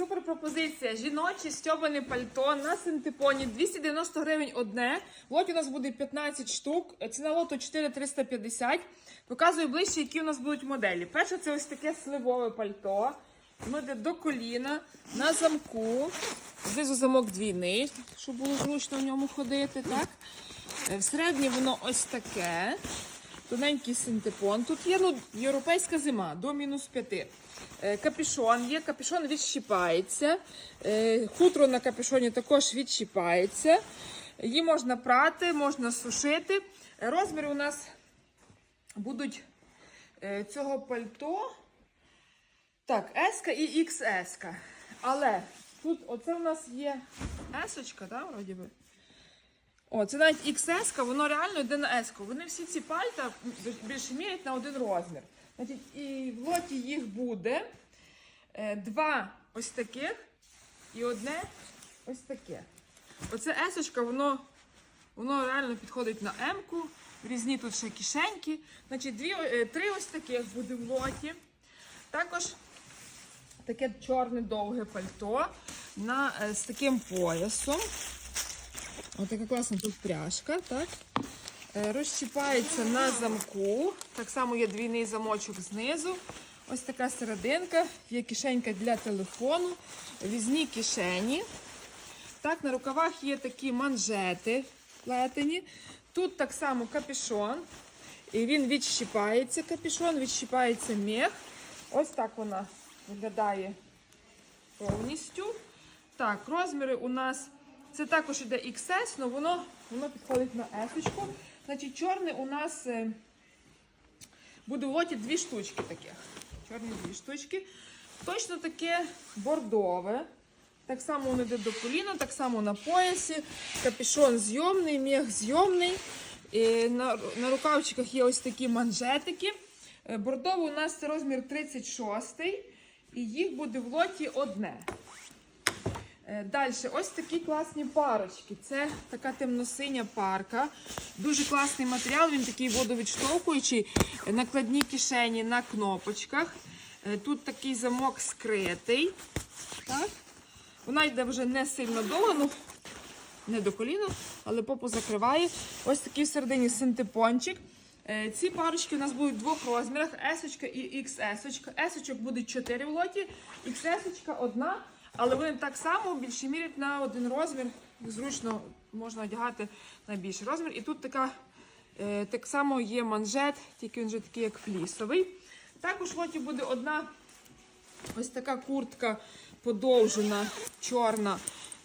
супер пропозиція. Жіноче стьобане пальто на синтепоні 290 гривень одне. В лоті у нас буде 15 штук. Ціна лоту 4350. Показую ближче, які у нас будуть моделі. Перше, це ось таке сливове пальто. Воно йде до коліна на замку. Знизу замок двійний, щоб було зручно в ньому ходити. Так? Е, Всередині воно ось таке. Тоненький синтепон. Тут є ну, європейська зима до мінус 5. Е, Капюшон є, капюшон відщіпається. Е, Хутро на капюшоні також відщіпається. Її можна прати, можна сушити. Розміри у нас будуть е, цього пальто. Так, S і XS. Але тут оце у нас є S, так, вроді би. О, це навіть XS, воно реально йде на S. Вони всі ці пальта більше мірять на один розмір. Значить, і в лоті їх буде е, два ось таких і одне ось таке. Оце S, воно, воно реально підходить на М-ку. Різні тут ще кишеньки. Значить, дві, е, три ось таких буде в лоті. Також таке чорне довге пальто на, е, з таким поясом. Ось така класна тут пряжка, так? Е, Розчіпається на замку. Так само є двійний замочок знизу. Ось така серединка, є кишенька для телефону, різні кишені. Так, на рукавах є такі манжети плетені. Тут так само капюшон. І він відщіпається капюшон, відщіпається мех. Ось так вона виглядає повністю. Так, розміри у нас це також іде XS, але воно, воно підходить на S. -очку. Значить, чорний у нас е, буде в лоті дві штучки таких. Чорні дві штучки. Точно таке бордове. Так само воно йде до коліна, так само на поясі. Капюшон зйомний, мех зйомний. І на, на рукавчиках є ось такі манжетики. Е, Бордовий у нас це розмір 36 і їх буде в лоті одне. Далі, ось такі класні парочки. Це така темно-синя парка. Дуже класний матеріал, він такий водовідштовхуючий. Накладні кишені на кнопочках. Е, Тут такий замок скритий. Так? Вона йде вже не сильно довго, ну не до коліна, але попу закриває. Ось такий всередині синтепончик. Е, Ці парочки у нас будуть в двох розмірах: S і XS. S буде 4 в лоті, XS одна. Але вони так само більше мірять на один розмір. Зручно можна одягати на більший розмір. І тут така, е, так само є манжет, тільки він вже такий, як флісовий. Також в лоті буде одна ось така куртка подовжена, чорна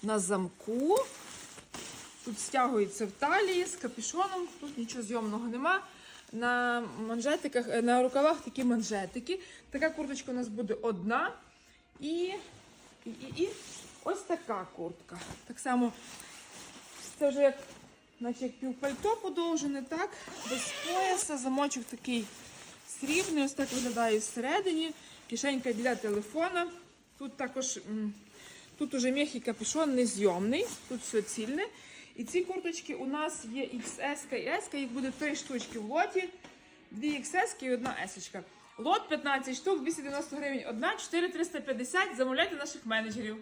на замку. Тут стягується в талії з капюшоном, тут нічого зйомного нема. На манжетиках, е, на рукавах такі манжетики. Така курточка у нас буде одна. І і, і, і ось така куртка. Так само, це вже як, наче як півпальто подовжене, так? Без пояса, замочок такий срібний, ось так виглядає всередині. Кишенька для телефона. Тут також тут уже м'який капюшон незйомний, тут все цільне. І ці курточки у нас є XS і S, їх буде три штучки в лоті, дві XS і одна S. Лот 15 штук, 290 гривень одна, 4350. Замовляйте наших менеджерів.